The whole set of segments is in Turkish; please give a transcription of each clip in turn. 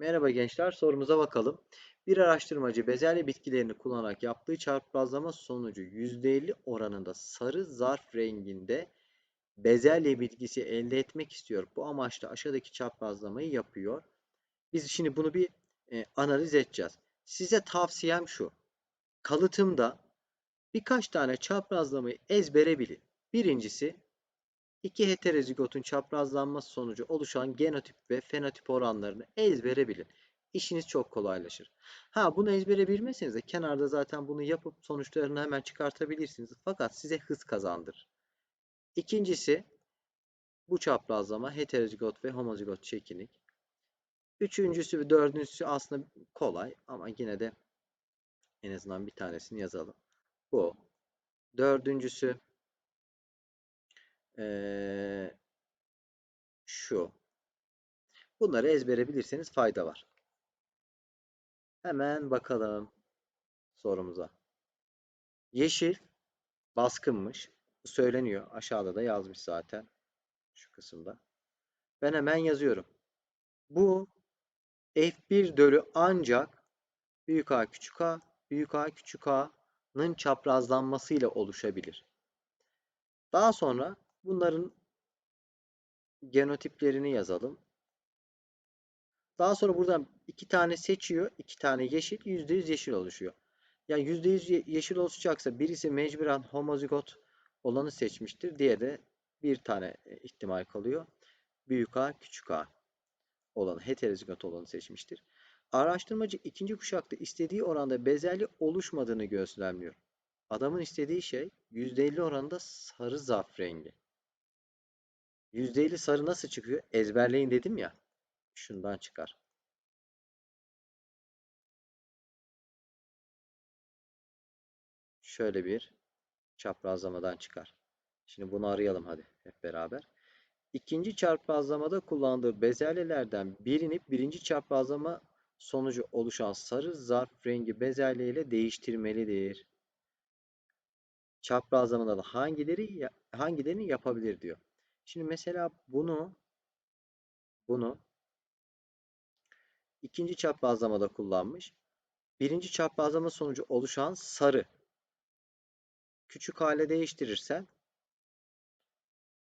Merhaba gençler, sorumuza bakalım. Bir araştırmacı bezelye bitkilerini kullanarak yaptığı çaprazlama sonucu %50 oranında sarı zarf renginde bezelye bitkisi elde etmek istiyor. Bu amaçla aşağıdaki çaprazlamayı yapıyor. Biz şimdi bunu bir e, analiz edeceğiz. Size tavsiyem şu. Kalıtımda birkaç tane çaprazlamayı ezbere bilin. Birincisi İki heterozigotun çaprazlanması sonucu oluşan genotip ve fenotip oranlarını ezbere bilin. İşiniz çok kolaylaşır. Ha bunu ezbere bilmeseniz de kenarda zaten bunu yapıp sonuçlarını hemen çıkartabilirsiniz. Fakat size hız kazandırır. İkincisi bu çaprazlama heterozigot ve homozigot çekinik. Üçüncüsü ve dördüncüsü aslında kolay ama yine de en azından bir tanesini yazalım. Bu. Dördüncüsü şu. Bunları ezbere bilirseniz fayda var. Hemen bakalım sorumuza. Yeşil baskınmış. Söyleniyor. Aşağıda da yazmış zaten. Şu kısımda. Ben hemen yazıyorum. Bu F1 dölü ancak büyük A küçük A, büyük A küçük A'nın çaprazlanmasıyla oluşabilir. Daha sonra Bunların genotiplerini yazalım. Daha sonra buradan iki tane seçiyor. iki tane yeşil. %100 yeşil oluşuyor. Yani %100 yeşil oluşacaksa birisi mecburen homozigot olanı seçmiştir. Diğeri de bir tane e, ihtimal kalıyor. Büyük A, küçük A olanı, heterozigot olanı seçmiştir. Araştırmacı ikinci kuşakta istediği oranda bezelye oluşmadığını gözlemliyor. Adamın istediği şey %50 oranında sarı zarf rengi. %50 sarı nasıl çıkıyor? Ezberleyin dedim ya. Şundan çıkar. Şöyle bir çaprazlamadan çıkar. Şimdi bunu arayalım hadi hep beraber. İkinci çaprazlamada kullandığı bezelyelerden birini birinci çaprazlama sonucu oluşan sarı zarf rengi bezelye ile değiştirmelidir. Çaprazlamada da hangileri hangilerini yapabilir diyor. Şimdi mesela bunu bunu ikinci çaprazlamada kullanmış. Birinci çaprazlama sonucu oluşan sarı küçük hale değiştirirsen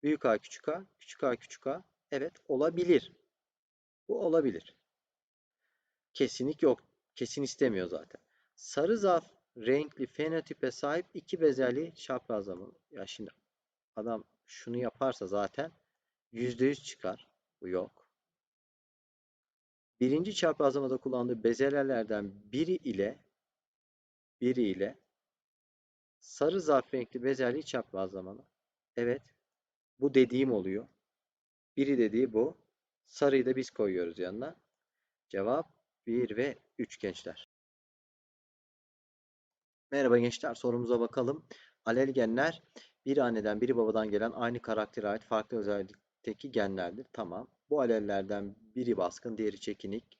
büyük A küçük A, küçük A küçük A evet olabilir. Bu olabilir. Kesinlik yok. Kesin istemiyor zaten. Sarı zarf renkli fenotipe sahip iki bezelye çaprazlama. Ya şimdi adam şunu yaparsa zaten %100 çıkar. Bu yok. Birinci çaprazlamada kullandığı bezelyelerden biri ile biri ile sarı zarf renkli bezelye çaprazlamalı. Evet. Bu dediğim oluyor. Biri dediği bu. Sarıyı da biz koyuyoruz yanına. Cevap 1 ve 3 gençler. Merhaba gençler sorumuza bakalım. Alelgenler bir anneden biri babadan gelen aynı karaktere ait farklı özellikteki genlerdir. Tamam. Bu alellerden biri baskın, diğeri çekinik.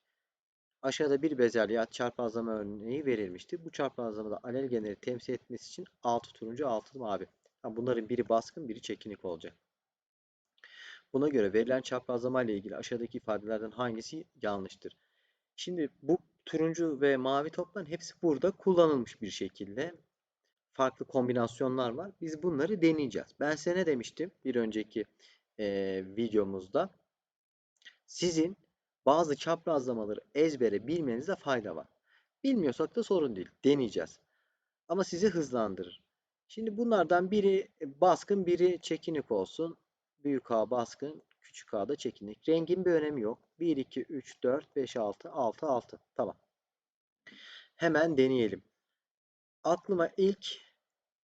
Aşağıda bir bezelye çarpazlama örneği verilmişti. Bu çarpazlamada alel genleri temsil etmesi için 6 turuncu, 6 mavi. Yani bunların biri baskın, biri çekinik olacak. Buna göre verilen çaprazlama ile ilgili aşağıdaki ifadelerden hangisi yanlıştır? Şimdi bu turuncu ve mavi topların hepsi burada kullanılmış bir şekilde farklı kombinasyonlar var. Biz bunları deneyeceğiz. Ben size ne demiştim bir önceki e, videomuzda? Sizin bazı çaprazlamaları ezbere bilmenizde fayda var. Bilmiyorsak da sorun değil. Deneyeceğiz. Ama sizi hızlandırır. Şimdi bunlardan biri baskın, biri çekinik olsun. Büyük A baskın, küçük A da çekinik. Rengin bir önemi yok. 1, 2, 3, 4, 5, 6, 6, 6. Tamam. Hemen deneyelim. Aklıma ilk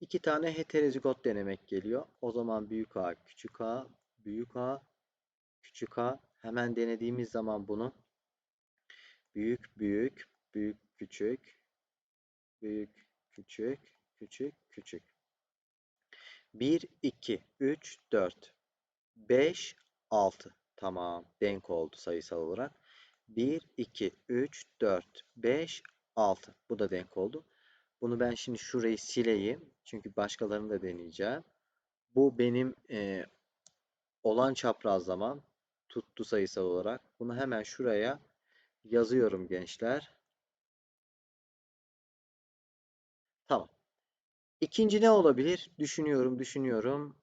iki tane heterozigot denemek geliyor. O zaman büyük A, küçük A, büyük A, küçük A. Hemen denediğimiz zaman bunu büyük, büyük, büyük, küçük, büyük, küçük, küçük, küçük. 1, 2, 3, 4, 5, 6. Tamam. Denk oldu sayısal olarak. 1, 2, 3, 4, 5, 6. Bu da denk oldu. Bunu ben şimdi şurayı sileyim. Çünkü başkalarını da deneyeceğim. Bu benim e, olan çaprazlamam tuttu sayısal olarak. Bunu hemen şuraya Yazıyorum gençler. Tamam. İkinci ne olabilir? Düşünüyorum, düşünüyorum.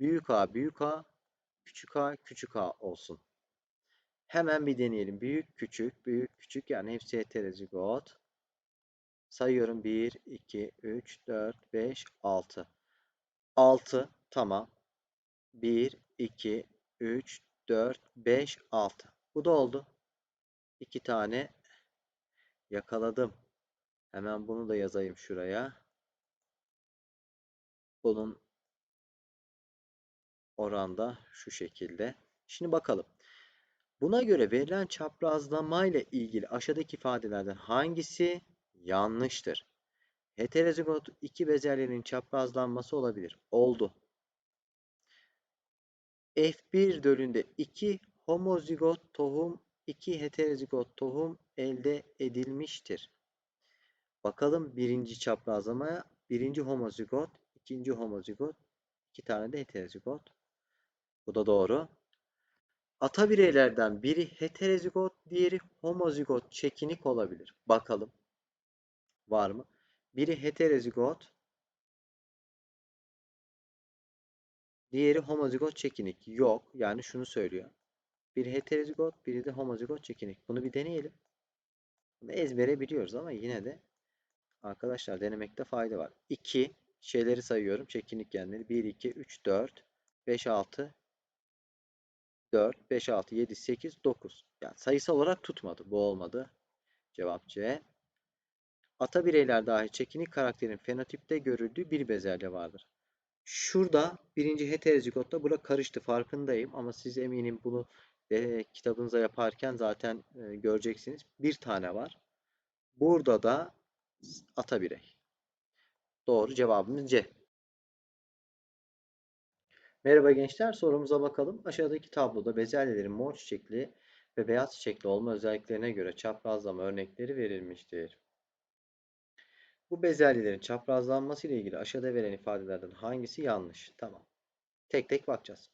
Büyük A, büyük A, küçük A, küçük A olsun. Hemen bir deneyelim. Büyük, küçük, büyük, küçük yani hepsi heterozigot. Sayıyorum 1, 2, 3, 4, 5, 6. 6 tamam. 1, 2, 3, 4, 5, 6. Bu da oldu. 2 tane yakaladım. Hemen bunu da yazayım şuraya. Bunun oranda şu şekilde. Şimdi bakalım. Buna göre verilen çaprazlama ile ilgili aşağıdaki ifadelerden hangisi yanlıştır? Heterozigot iki bezelyenin çaprazlanması olabilir. Oldu. F1 dölünde iki homozigot tohum, iki heterozigot tohum elde edilmiştir. Bakalım birinci çaprazlamaya. Birinci homozigot, ikinci homozigot, iki tane de heterozigot. Bu da doğru. Ata bireylerden biri heterozigot, diğeri homozigot çekinik olabilir. Bakalım. Var mı? Biri heterozigot, diğeri homozigot çekinik. Yok. Yani şunu söylüyor. Biri heterozigot, biri de homozigot çekinik. Bunu bir deneyelim. Bunu ezbere biliyoruz ama yine de arkadaşlar denemekte fayda var. 2 şeyleri sayıyorum. Çekinik genleri. 1, 2, 3, 4, 5, 6, 4, 5, 6, 7, 8, 9. Yani sayısal olarak tutmadı. Bu olmadı. Cevap C. Ata bireyler dahi çekinik karakterin fenotipte görüldüğü bir bezelye vardır. Şurada birinci heterozigotta bura karıştı farkındayım ama siz eminim bunu e, kitabınıza yaparken zaten e, göreceksiniz. Bir tane var. Burada da ata birey. Doğru cevabımız C. Merhaba gençler sorumuza bakalım. Aşağıdaki tabloda bezelyelerin mor çiçekli ve beyaz çiçekli olma özelliklerine göre çaprazlama örnekleri verilmiştir. Bu bezelyelerin çaprazlanması ile ilgili aşağıda verilen ifadelerden hangisi yanlış? Tamam. Tek tek bakacağız.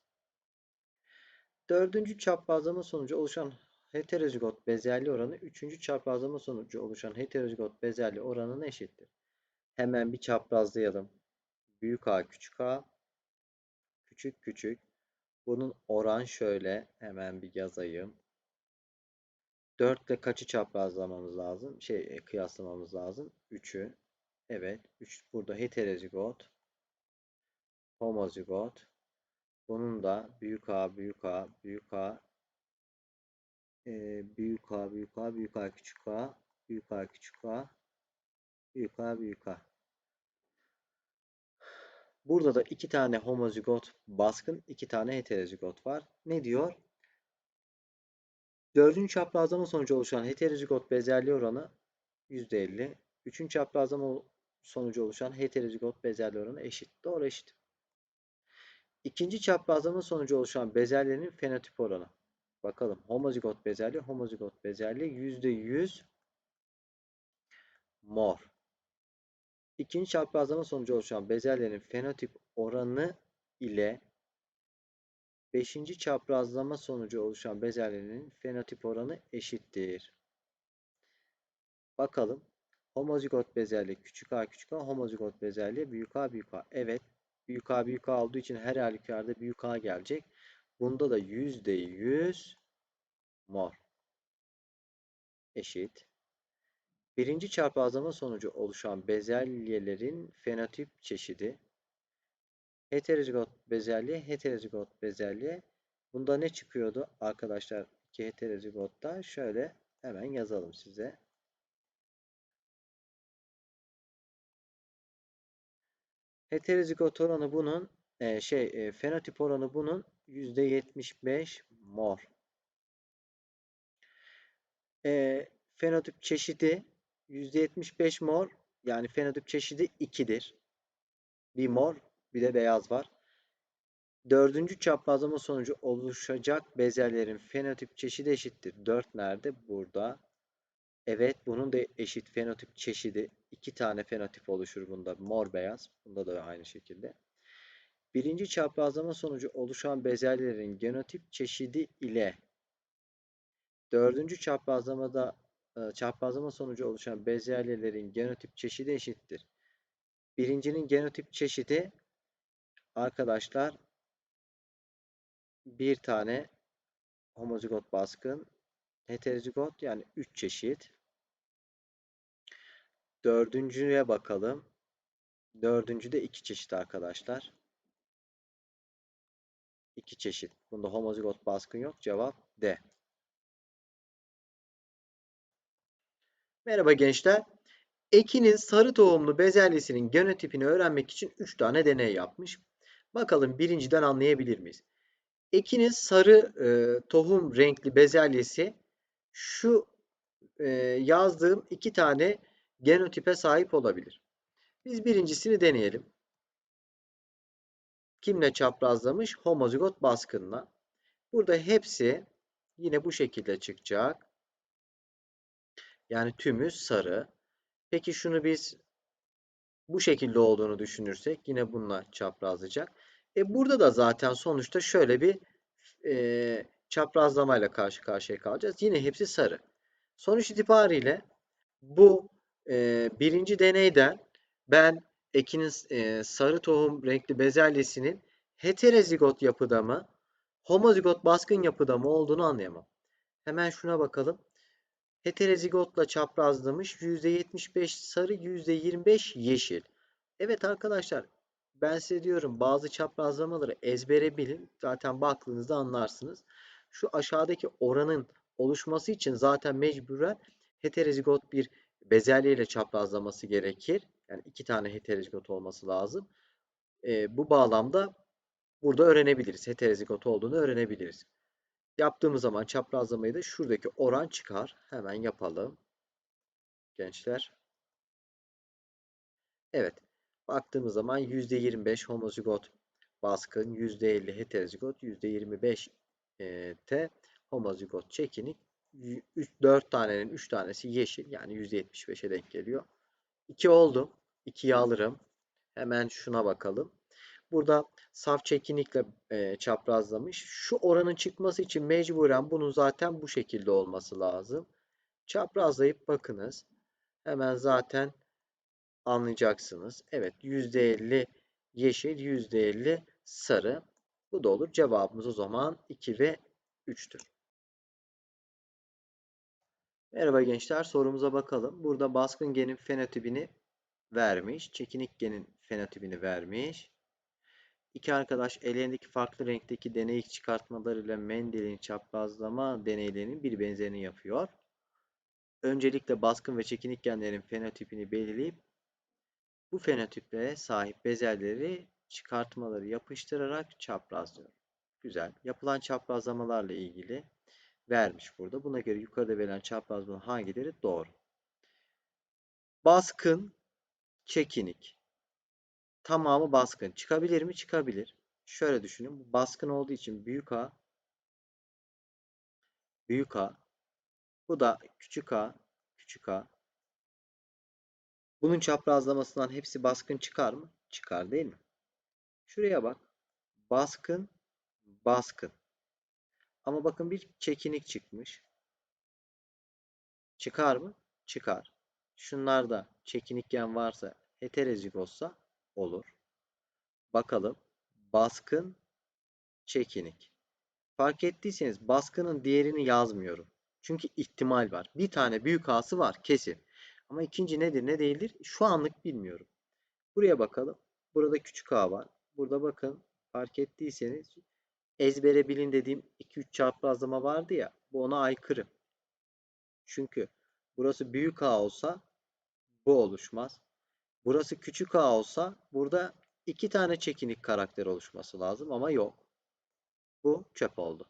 Dördüncü çaprazlama sonucu oluşan heterozigot bezelye oranı üçüncü çaprazlama sonucu oluşan heterozigot bezelye oranına eşittir. Hemen bir çaprazlayalım. Büyük A küçük A küçük küçük. Bunun oran şöyle. Hemen bir yazayım. 4 ile kaçı çaprazlamamız lazım? Şey e, kıyaslamamız lazım. 3'ü. Evet. 3 burada heterozigot. Homozigot. Bunun da büyük A, büyük A, büyük A, e, büyük A, büyük A, büyük A, küçük A, büyük A, küçük A, büyük A, büyük A. Burada da iki tane homozigot baskın, iki tane heterozigot var. Ne diyor? Dördüncü çaprazlama sonucu oluşan heterozigot bezelye oranı %50. Üçüncü çaprazlama sonucu oluşan heterozigot bezelye oranı eşit. Doğru eşit. İkinci çaprazlama sonucu oluşan bezelyenin fenotip oranı. Bakalım. Homozigot bezelye, homozigot bezelye %100 mor. İkinci çaprazlama sonucu oluşan bezelyenin fenotip oranı ile beşinci çaprazlama sonucu oluşan bezelyenin fenotip oranı eşittir. Bakalım. Homozigot bezelye küçük a küçük a, homozigot bezelye büyük a büyük a. Evet. Büyük a büyük a olduğu için her halükarda büyük a gelecek. Bunda da %100 mor eşit. Birinci çarpazlama sonucu oluşan bezelyelerin fenotip çeşidi heterozigot bezelye, heterozigot bezelye. Bunda ne çıkıyordu arkadaşlar? İki heterozigotta şöyle hemen yazalım size. Heterozigot oranı bunun e, şey e, fenotip oranı bunun %75 mor. E, fenotip çeşidi %75 mor yani fenotip çeşidi 2'dir. Bir mor bir de beyaz var. Dördüncü çaprazlama sonucu oluşacak bezelyelerin fenotip çeşidi eşittir. 4 nerede? Burada. Evet bunun da eşit fenotip çeşidi. iki tane fenotip oluşur bunda. Mor beyaz. Bunda da aynı şekilde. Birinci çaprazlama sonucu oluşan bezelyelerin genotip çeşidi ile Dördüncü çaprazlamada e, çaprazlama sonucu oluşan bezelyelerin genotip çeşidi eşittir. Birincinin genotip çeşidi arkadaşlar bir tane homozigot baskın, heterozigot yani 3 çeşit. Dördüncüye bakalım. Dördüncü de 2 çeşit arkadaşlar. 2 çeşit. Bunda homozigot baskın yok. Cevap D. Merhaba gençler. Ekin'in sarı tohumlu bezelyesinin genotipini öğrenmek için 3 tane deney yapmış. Bakalım birinciden anlayabilir miyiz? Ekin'in sarı e, tohum renkli bezelyesi şu e, yazdığım iki tane genotipe sahip olabilir. Biz birincisini deneyelim. Kimle çaprazlamış? Homozigot baskınla. Burada hepsi yine bu şekilde çıkacak. Yani tümü sarı. Peki şunu biz bu şekilde olduğunu düşünürsek yine bununla çaprazlayacak. E burada da zaten sonuçta şöyle bir e, çaprazlamayla karşı karşıya kalacağız. Yine hepsi sarı. Sonuç itibariyle bu e, birinci deneyden ben ekinin e, sarı tohum renkli bezelyesinin heterozigot yapıda mı, homozigot baskın yapıda mı olduğunu anlayamam. Hemen şuna bakalım. Heterozigotla çaprazlamış. %75 sarı, %25 yeşil. Evet arkadaşlar ben size diyorum bazı çaprazlamaları ezbere bilin. Zaten baktığınızda anlarsınız. Şu aşağıdaki oranın oluşması için zaten mecburen heterozigot bir bezelye ile çaprazlaması gerekir. Yani iki tane heterozigot olması lazım. E, bu bağlamda burada öğrenebiliriz. Heterozigot olduğunu öğrenebiliriz. Yaptığımız zaman çaprazlamayı da şuradaki oran çıkar. Hemen yapalım. Gençler. Evet. Baktığımız zaman %25 homozigot baskın, %50 heterozigot, %25 e, T homozigot çekinik. 4 tanenin 3 tanesi yeşil. Yani %75'e denk geliyor. 2 oldu. 2'yi alırım. Hemen şuna bakalım. Burada saf çekinikle e, çaprazlamış. Şu oranın çıkması için mecburen bunun zaten bu şekilde olması lazım. Çaprazlayıp bakınız. Hemen zaten anlayacaksınız. Evet %50 yeşil, %50 sarı. Bu da olur. Cevabımız o zaman 2 ve 3'tür. Merhaba gençler. Sorumuza bakalım. Burada baskın genin fenotipini vermiş. Çekinik genin fenotipini vermiş. İki arkadaş ellerindeki farklı renkteki deney çıkartmalarıyla Mendel'in çaprazlama deneylerinin bir benzerini yapıyor. Öncelikle baskın ve çekinik genlerin fenotipini belirleyip bu fenotiplere sahip bezelleri çıkartmaları yapıştırarak çaprazlıyor. Güzel. Yapılan çaprazlamalarla ilgili vermiş burada. Buna göre yukarıda verilen çaprazlama hangileri doğru? Baskın, çekinik. Tamamı baskın. Çıkabilir mi? Çıkabilir. Şöyle düşünün. Baskın olduğu için büyük A büyük A bu da küçük A küçük A bunun çaprazlamasından hepsi baskın çıkar mı? Çıkar değil mi? Şuraya bak. Baskın baskın. Ama bakın bir çekinik çıkmış. Çıkar mı? Çıkar. Şunlarda çekinikgen varsa heterozigotsa olur. Bakalım. Baskın, çekinik. Fark ettiyseniz baskının diğerini yazmıyorum. Çünkü ihtimal var. Bir tane büyük A'sı var kesin. Ama ikinci nedir ne değildir şu anlık bilmiyorum. Buraya bakalım. Burada küçük A var. Burada bakın fark ettiyseniz ezbere bilin dediğim 2-3 çaprazlama vardı ya. Bu ona aykırı. Çünkü burası büyük A olsa bu oluşmaz. Burası küçük a olsa burada iki tane çekinik karakter oluşması lazım ama yok. Bu çöp oldu.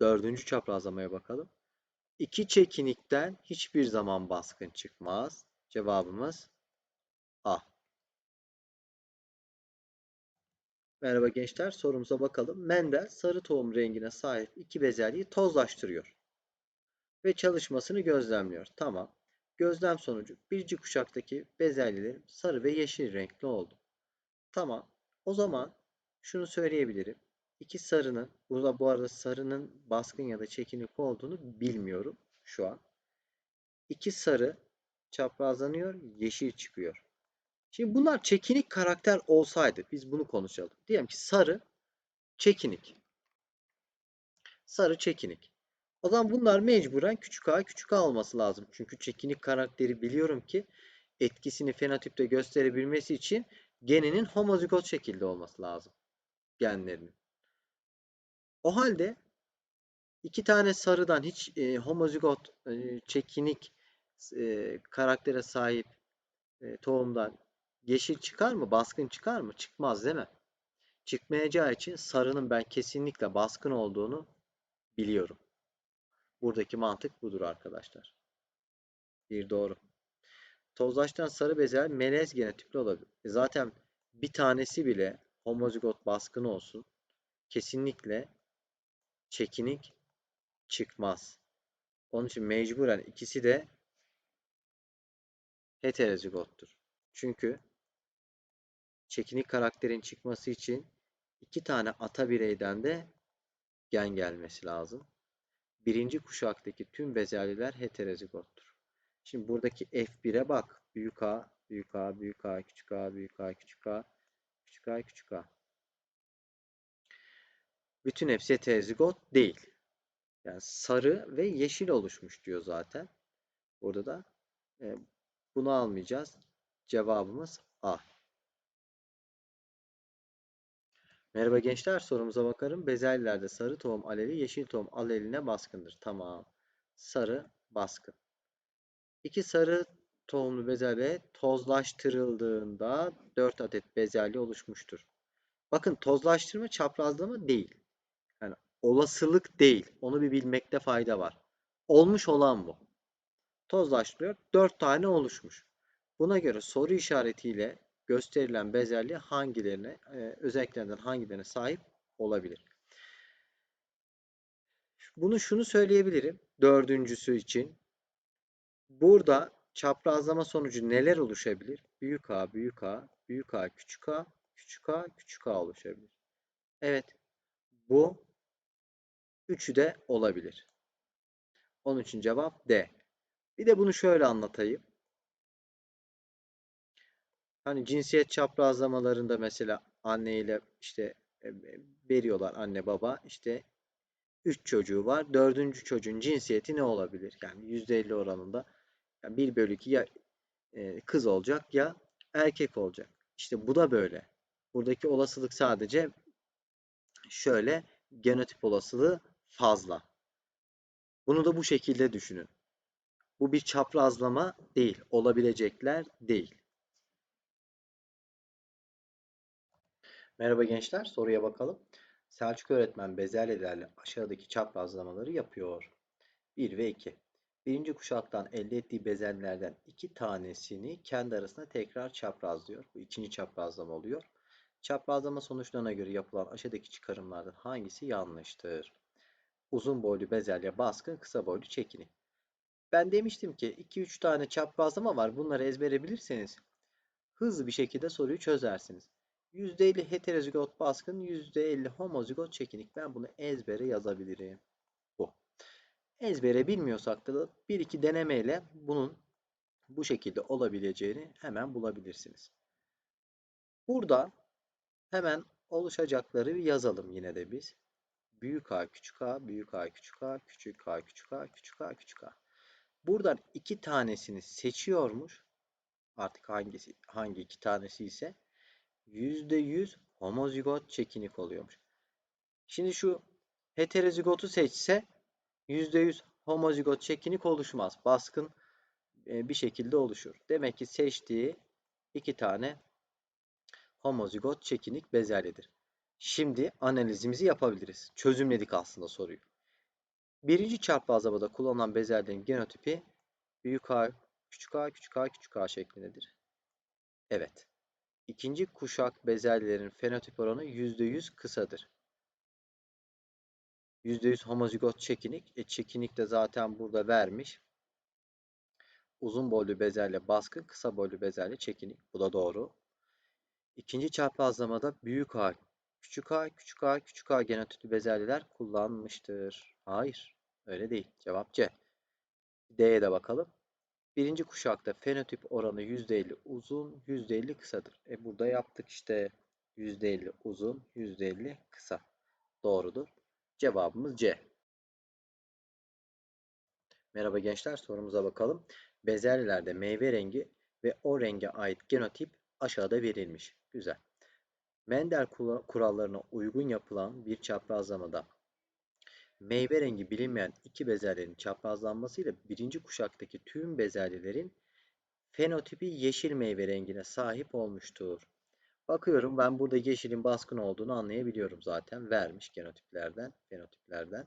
Dördüncü çaprazlamaya bakalım. İki çekinikten hiçbir zaman baskın çıkmaz. Cevabımız A. Merhaba gençler sorumuza bakalım. Mendel sarı tohum rengine sahip iki bezelyeyi tozlaştırıyor. Ve çalışmasını gözlemliyor. Tamam. Gözlem sonucu birinci kuşaktaki bezelyelerim sarı ve yeşil renkli oldu. Tamam. O zaman şunu söyleyebilirim. İki sarının, burada bu arada sarının baskın ya da çekinik olduğunu bilmiyorum şu an. İki sarı çaprazlanıyor, yeşil çıkıyor. Şimdi bunlar çekinik karakter olsaydı biz bunu konuşalım. Diyelim ki sarı çekinik. Sarı çekinik. O zaman bunlar mecburen küçük a küçük a olması lazım. Çünkü çekinik karakteri biliyorum ki etkisini fenotipte gösterebilmesi için geninin homozigot şekilde olması lazım. Genlerinin. O halde iki tane sarıdan hiç e, homozigot e, çekinik e, karaktere sahip e, tohumdan yeşil çıkar mı? Baskın çıkar mı? Çıkmaz değil mi? Çıkmayacağı için sarının ben kesinlikle baskın olduğunu biliyorum. Buradaki mantık budur arkadaşlar. Bir doğru. Tozlaştan sarı bezel melez genotipli olabilir. E zaten bir tanesi bile homozigot baskın olsun. Kesinlikle çekinik çıkmaz. Onun için mecburen ikisi de heterozigottur. Çünkü çekinik karakterin çıkması için iki tane ata bireyden de gen gelmesi lazım. Birinci kuşaktaki tüm bezelyeler heterozigottur. Şimdi buradaki F1'e bak. Büyük A, büyük A, büyük A, küçük A, büyük A, küçük A, küçük A, küçük A. Bütün hepsi heterozigot değil. Yani sarı ve yeşil oluşmuş diyor zaten. Burada da e, bunu almayacağız. Cevabımız A. Merhaba gençler sorumuza bakarım. Bezelyelerde sarı tohum aleli yeşil tohum aleline baskındır. Tamam. Sarı baskın. İki sarı tohumlu bezelye tozlaştırıldığında 4 adet bezelye oluşmuştur. Bakın tozlaştırma çaprazlama değil. Yani olasılık değil. Onu bir bilmekte fayda var. Olmuş olan bu. Tozlaştırıyor. 4 tane oluşmuş. Buna göre soru işaretiyle gösterilen bezelye hangilerine, e, özelliklerinden hangilerine sahip olabilir? Bunu şunu söyleyebilirim. Dördüncüsü için. Burada çaprazlama sonucu neler oluşabilir? Büyük A, büyük A, büyük A, küçük A, küçük A, küçük A oluşabilir. Evet. Bu üçü de olabilir. Onun için cevap D. Bir de bunu şöyle anlatayım. Hani cinsiyet çaprazlamalarında mesela anne ile işte e, veriyorlar anne baba işte 3 çocuğu var. Dördüncü çocuğun cinsiyeti ne olabilir? Yani %50 oranında yani 1 bölü 2 ya e, kız olacak ya erkek olacak. İşte bu da böyle. Buradaki olasılık sadece şöyle genotip olasılığı fazla. Bunu da bu şekilde düşünün. Bu bir çaprazlama değil. Olabilecekler değil. Merhaba gençler, soruya bakalım. Selçuk öğretmen bezelyelerle aşağıdaki çaprazlamaları yapıyor. 1 ve 2. Birinci kuşaktan elde ettiği bezelyelerden iki tanesini kendi arasında tekrar çaprazlıyor. Bu ikinci çaprazlama oluyor. Çaprazlama sonuçlarına göre yapılan aşağıdaki çıkarımlardan hangisi yanlıştır? Uzun boylu bezelye baskın, kısa boylu çekini. Ben demiştim ki 2-3 tane çaprazlama var. Bunları ezbere bilirseniz hızlı bir şekilde soruyu çözersiniz. %50 heterozigot baskın, %50 homozigot çekinik. Ben bunu ezbere yazabilirim. Bu. Ezbere bilmiyorsak da bir iki denemeyle bunun bu şekilde olabileceğini hemen bulabilirsiniz. Burada hemen oluşacakları yazalım yine de biz. Büyük A, küçük A, büyük A, küçük A, küçük A, küçük A, küçük A, küçük A. Buradan iki tanesini seçiyormuş. Artık hangisi hangi iki tanesi ise %100 homozigot çekinik oluyormuş. Şimdi şu heterozigotu seçse %100 homozigot çekinik oluşmaz. Baskın e, bir şekilde oluşur. Demek ki seçtiği iki tane homozigot çekinik bezelyedir. Şimdi analizimizi yapabiliriz. Çözümledik aslında soruyu. Birinci çarpazlamada kullanılan bezelyenin genotipi büyük A, küçük a, küçük a, küçük a şeklindedir. Evet. İkinci kuşak bezelyelerin fenotip oranı %100 kısadır. %100 homozigot çekinik. E, çekinik de zaten burada vermiş. Uzun boylu bezelye baskın, kısa boylu bezelye çekinik. Bu da doğru. İkinci çaprazlamada büyük A Küçük a, küçük a, küçük a genotipli bezelyeler kullanmıştır. Hayır, öyle değil. Cevap C. D'ye de bakalım. Birinci kuşakta fenotip oranı %50 uzun, %50 kısadır. E burada yaptık işte %50 uzun, %50 kısa. Doğrudur. Cevabımız C. Merhaba gençler, sorumuza bakalım. Bezelyelerde meyve rengi ve o renge ait genotip aşağıda verilmiş. Güzel. Mendel kurallarına uygun yapılan bir çaprazlamada meyve rengi bilinmeyen iki bezelyenin çaprazlanmasıyla birinci kuşaktaki tüm bezelyelerin fenotipi yeşil meyve rengine sahip olmuştur. Bakıyorum ben burada yeşilin baskın olduğunu anlayabiliyorum zaten. Vermiş genotiplerden, fenotiplerden.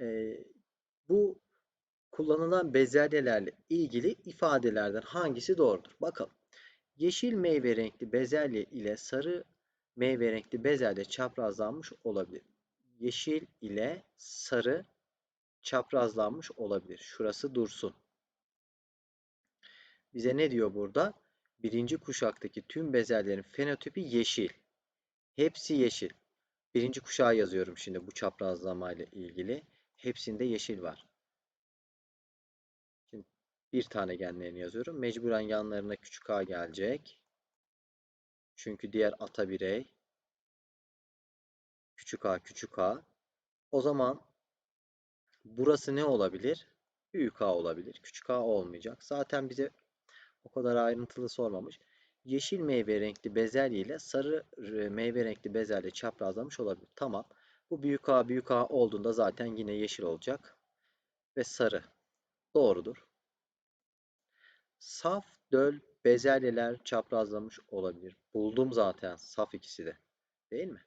Ee, bu kullanılan bezelyelerle ilgili ifadelerden hangisi doğrudur? Bakalım. Yeşil meyve renkli bezelye ile sarı meyve renkli bezelye çaprazlanmış olabilir. Yeşil ile sarı çaprazlanmış olabilir. Şurası dursun. Bize ne diyor burada? Birinci kuşaktaki tüm bezelyelerin fenotipi yeşil. Hepsi yeşil. Birinci kuşağı yazıyorum şimdi bu çaprazlamayla ilgili. Hepsinde yeşil var. Şimdi bir tane genlerini yazıyorum. Mecburen yanlarına küçük a gelecek. Çünkü diğer ata birey. Küçük a küçük a. O zaman burası ne olabilir? Büyük a olabilir. Küçük a olmayacak. Zaten bize o kadar ayrıntılı sormamış. Yeşil meyve renkli bezelye ile sarı meyve renkli bezelye çaprazlamış olabilir. Tamam. Bu büyük A büyük A olduğunda zaten yine yeşil olacak. Ve sarı. Doğrudur. Saf döl bezelyeler çaprazlamış olabilir. Buldum zaten saf ikisi de. Değil mi?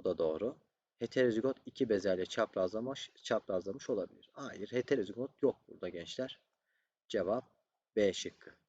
Bu da doğru. Heterozigot iki bezelye çaprazlamış, çaprazlamış olabilir. Hayır, heterozigot yok burada gençler. Cevap B şıkkı.